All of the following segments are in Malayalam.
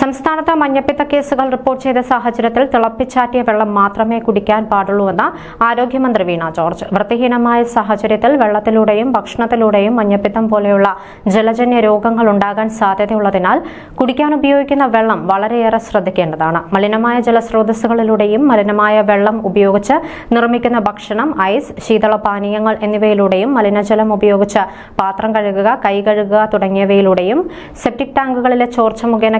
സംസ്ഥാനത്ത് മഞ്ഞപ്പിത്ത കേസുകൾ റിപ്പോർട്ട് ചെയ്ത സാഹചര്യത്തിൽ തിളപ്പിച്ചാറ്റിയ വെള്ളം മാത്രമേ കുടിക്കാൻ പാടുള്ളൂവെന്ന് ആരോഗ്യമന്ത്രി വീണ ജോർജ്. വൃത്തിഹീനമായ സാഹചര്യത്തിൽ വെള്ളത്തിലൂടെയും ഭക്ഷണത്തിലൂടെയും മഞ്ഞപ്പിത്തം പോലെയുള്ള ജലജന്യ രോഗങ്ങൾ ഉണ്ടാകാൻ സാധ്യതയുള്ളതിനാൽ കുടിക്കാൻ ഉപയോഗിക്കുന്ന വെള്ളം വളരെയേറെ ശ്രദ്ധിക്കേണ്ടതാണ്. മലിനമായ ജലസ്രോതസ്സുകളിലൂടെയും മലിനമായ വെള്ളം ഉപയോഗിച്ച് നിർമ്മിക്കുന്ന ഭക്ഷണം ഐസ് ശീതള പാനീയങ്ങൾ എന്നിവയിലൂടെയും മലിനജലം ഉപയോഗിച്ച് പാത്രം കഴുകുക കൈ കഴുകുക തുടങ്ങിയവയിലൂടെയും സെപ്റ്റിക് ടാങ്കുകളിലെ ചോർച്ച മുഖേന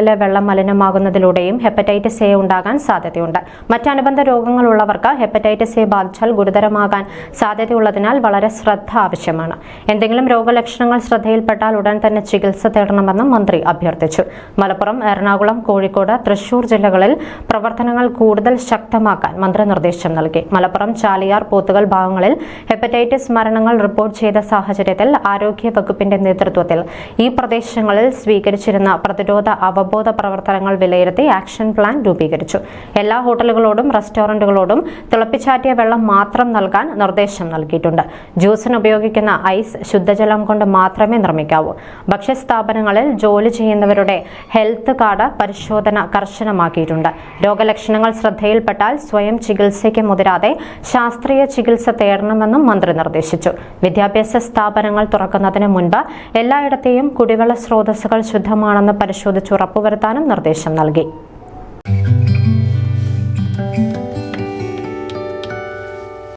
കിണറുകളിലെ വെള്ളം മലിനമാകുന്നതിലൂടെയും ഹെപ്പറ്റൈറ്റിസ് എ ഉണ്ടാകാൻ സാധ്യതയുണ്ട്. മറ്റനുബന്ധ രോഗങ്ങളുള്ളവർക്ക് ഹെപ്പറ്റൈറ്റിസ് എ ബാധിച്ചാൽ ഗുരുതരമാകാൻ സാധ്യതയുള്ളതിനാൽ വളരെ ശ്രദ്ധ ആവശ്യമാണ്. എന്തെങ്കിലും രോഗലക്ഷണങ്ങൾ ശ്രദ്ധയിൽപ്പെട്ടാൽ ഉടൻ തന്നെ ചികിത്സ തേടണമെന്നും മന്ത്രി അഭ്യർത്ഥിച്ചു. മലപ്പുറം എറണാകുളം കോഴിക്കോട് തൃശൂർ ജില്ലകളിൽ പ്രവർത്തനങ്ങൾ കൂടുതൽ ശക്തമാക്കാൻ മന്ത്രി നിർദ്ദേശം നൽകി. മലപ്പുറം ചാലിയാർ പോത്തുകൾ ഭാഗങ്ങളിൽ ഹെപ്പറ്റൈറ്റിസ് മരണങ്ങൾ റിപ്പോർട്ട് ചെയ്ത സാഹചര്യത്തിൽ ആരോഗ്യ വകുപ്പിന്റെ നേതൃത്വത്തിൽ ഈ പ്രദേശങ്ങളിൽ സ്വീകരിച്ചിരുന്ന പ്രതിരോധ അവബോധ പ്രവർത്തനങ്ങൾ വിലയിരുത്തി ആക്ഷൻ പ്ലാൻ രൂപീകരിച്ചു. എല്ലാ ഹോട്ടലുകളോടും റെസ്റ്റോറന്റുകളോടും തിളപ്പിച്ചാറ്റിയ വെള്ളം മാത്രം നൽകാൻ നിർദ്ദേശം നൽകിയിട്ടുണ്ട്. ജ്യൂസിന് ഉപയോഗിക്കുന്ന ഐസ് ശുദ്ധജലം കൊണ്ട് മാത്രമേ നിർമ്മിക്കാവൂ. ഭക്ഷ്യസ്ഥാപനങ്ങളിൽ ജോലി ചെയ്യുന്നവരുടെ ഹെൽത്ത് കാർഡ് പരിശോധന കർശനമാക്കിയിട്ടുണ്ട്. രോഗലക്ഷണങ്ങൾ ശ്രദ്ധയിൽപ്പെട്ടാൽ സ്വയം ചികിത്സയ്ക്ക് മുതിരാതെ ശാസ്ത്രീയ ചികിത്സ തേടണമെന്നും മന്ത്രി നിർദ്ദേശിച്ചു. വിദ്യാഭ്യാസ സ്ഥാപനങ്ങൾ തുറക്കുന്നതിന് മുൻപ് എല്ലായിടത്തെയും കുടിവെള്ള സ്രോതസ്സുകൾ ശുദ്ധമാണെന്ന് പരിശോധിച്ച് ഉറപ്പുവരുത്താനും നിർദ്ദേശം നൽകി